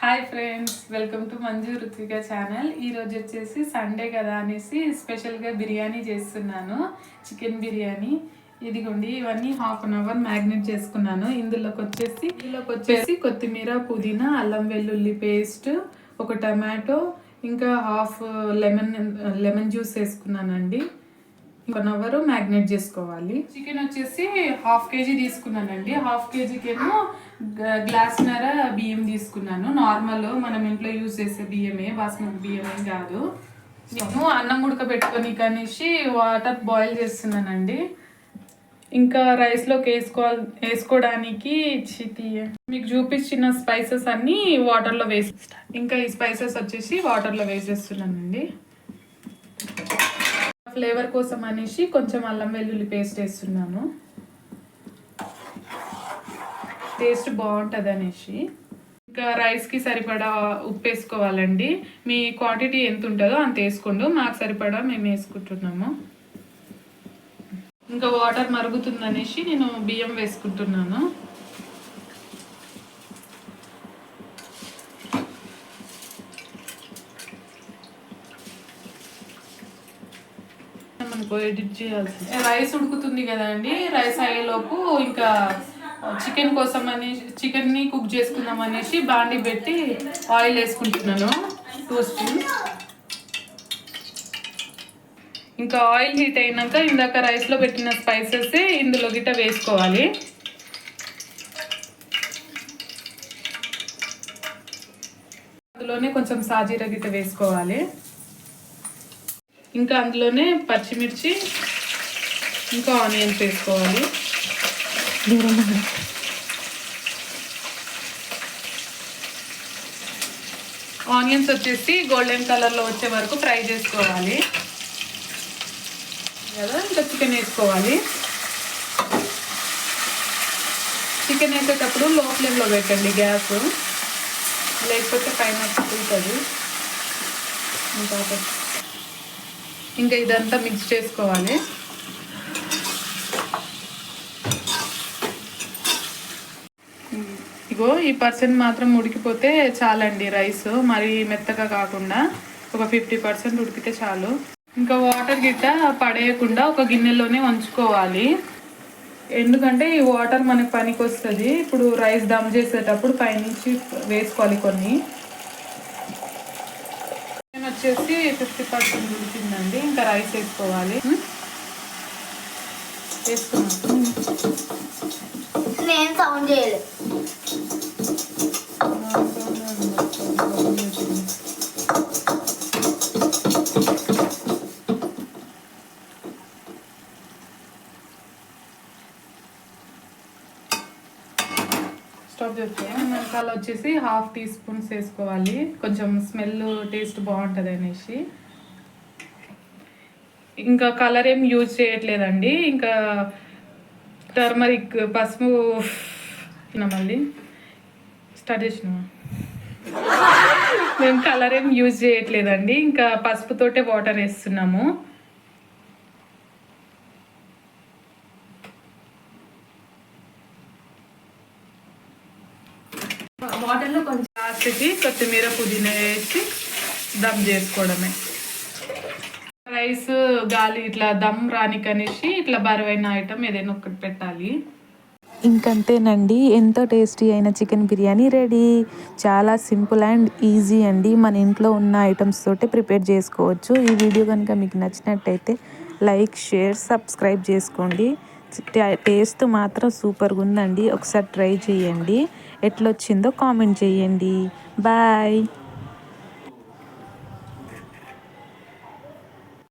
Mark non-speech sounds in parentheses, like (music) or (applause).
Hi friends welcome to Manju Ruthvika channel. ఈ రోజు వచ్చేసి సండే కదా అనేసి స్పెషల్గా బిర్యానీ చేస్తున్నాను చికెన్ బిర్యానీ. ఇదిగోండి ఇవన్నీ హాఫ్ అన్ అవర్ మ్యాగ్నేట్ చేసుకున్నాను. ఇందులోకి వచ్చేసి ఇందులోకి వచ్చేసి కొత్తిమీర పుదీనా అల్లం వెల్లుల్లి పేస్ట్ ఒక టమాటో ఇంకా హాఫ్ లెమన్ లెమన్ జ్యూస్ వేసుకున్నానండి. వన్ అవర్ మ్యాగ్నేట్ చేసుకోవాలి. చికెన్ వచ్చేసి హాఫ్ కేజీ తీసుకున్నానండి. హాఫ్ కేజీకి ఏమో గ్లాస్ నర బియ్యం తీసుకున్నాను. నార్మల్ మనం ఇంట్లో యూజ్ చేసే బియ్యమే బాస్మతి బియ్యమే కాదు. నేను అన్నం ఉడకబెట్టుకొని కనేసి వాటర్ బాయిల్ చేస్తున్నానండి. ఇంకా రైస్లోకి వేసుకోవాలి వేసుకోవడానికి మీకు చూపించిన స్పైసెస్ అన్నీ వాటర్లో వేసి ఇంకా ఈ స్పైసెస్ వచ్చేసి వాటర్లో వేసేస్తున్నానండి. ఫ్లేవర్ కోసం అనేసి కొంచెం అల్లం వెల్లుల్లి పేస్ట్ వేస్తున్నాను. టేస్ట్ బాగుంటుంది అనేసి. ఇంకా రైస్కి సరిపడా ఉప్పు వేసుకోవాలండి. మీ క్వాంటిటీ ఎంత ఉంటుందో అంత వేసుకోండు. మాకు సరిపడా మేము వేసుకుంటున్నాము. ఇంకా వాటర్ మరుగుతుందనేసి నేను బియ్యం వేసుకుంటున్నాను. రైస్ ఉడుకుతుంది కదండి రైస్ అయ్యేలోపు ఇంకా చికెన్ కోసం అని చికెన్ని కుక్ చేసుకుందాం అనేసి బాండి పెట్టి ఆయిల్ వేసుకుంటున్నాను. Two spoons. ఇంకా ఆయిల్ హీట్ అయినాక ఇందాక రైస్లో పెట్టిన స్పైసెస్ ఇందులో గిట్ట వేసుకోవాలి. అందులోనే కొంచెం సాజీర గిట్ట వేసుకోవాలి. ఇంకా అందులోనే పచ్చిమిర్చి ఇంకా ఆనియన్స్ వేసుకోవాలి. ఆనియన్స్ వచ్చేసి గోల్డెన్ కలర్లో వచ్చే వరకు ఫ్రై చేసుకోవాలి. కదా ఇంకా చికెన్ వేసుకోవాలి. చికెన్ వేసేటప్పుడు లో ఫ్లేమ్లో పెట్టండి గ్యాస్. లేకపోతే పైన ఉంటుంది ఇంకా ఇంకా ఇదంతా మిక్స్ చేసుకోవాలి. ఇగో ఈ పర్సెంట్ మాత్రం ఉడికిపోతే చాలండి రైస్. మరి మెత్తగా కాకుండా ఒక ఫిఫ్టీ పర్సెంట్ ఉడికితే చాలు. ఇంకా వాటర్ గిట్ట పడేయకుండా ఒక గిన్నెలోనే వంచుకోవాలి. ఎందుకంటే ఈ వాటర్ మనకి పనికి వస్తుంది ఇప్పుడు రైస్ దమ్ చేసేటప్పుడు పైనుంచి వేసుకోవాలి కొన్ని. వచ్చేసి ఫిఫ్టీ పర్సెంట్ ఉడికిందండి ఇంకా రైస్ వేసుకోవాలి. వేసుకున్నాను. నేను సౌండ్ చేయలేదు. స్టవ్ మసాలా వచ్చేసి హాఫ్ టీ స్పూన్స్ వేసుకోవాలి. కొంచెం స్మెల్ టేస్ట్ బాగుంటుంది అనేసి. ఇంకా కలర్ ఏం యూజ్ చేయట్లేదండి. ఇంకా టర్మరిక్ పసుపు మళ్ళీ? స్టార్ట్ చేసినామా? (laughs) మేము కలర్ ఏం యూజ్ చేయట్లేదండి. ఇంకా పసుపుతోటే వాటర్ వేస్తున్నాము. వాటర్లో కొంచెం లాస్ట్కి కొత్తిమీర పుదీనా వేసి దమ్ చేసుకోవడమే. రైస్ గాలి ఇట్లా దమ్ రానికనేసి ఇట్లా బరువైన ఐటమ్ ఏదైనా ఒకటి పెట్టాలి. ఇంకంతేనండి ఎంతో టేస్టీ అయిన చికెన్ బిర్యానీ రెడీ. చాలా సింపుల్ అండ్ ఈజీ అండి మన ఇంట్లో ఉన్న ఐటమ్స్ తోటి ప్రిపేర్ చేసుకోవచ్చు. ఈ వీడియో కనుక మీకు నచ్చినట్టయితే లైక్ షేర్ సబ్స్క్రైబ్ చేసుకోండి. టేస్ట్ మాత్రం సూపర్గా ఉందండి. ఒకసారి ట్రై చేయండి. ఎట్లొచ్చిందో కామెంట్ చేయండి. బాయ్.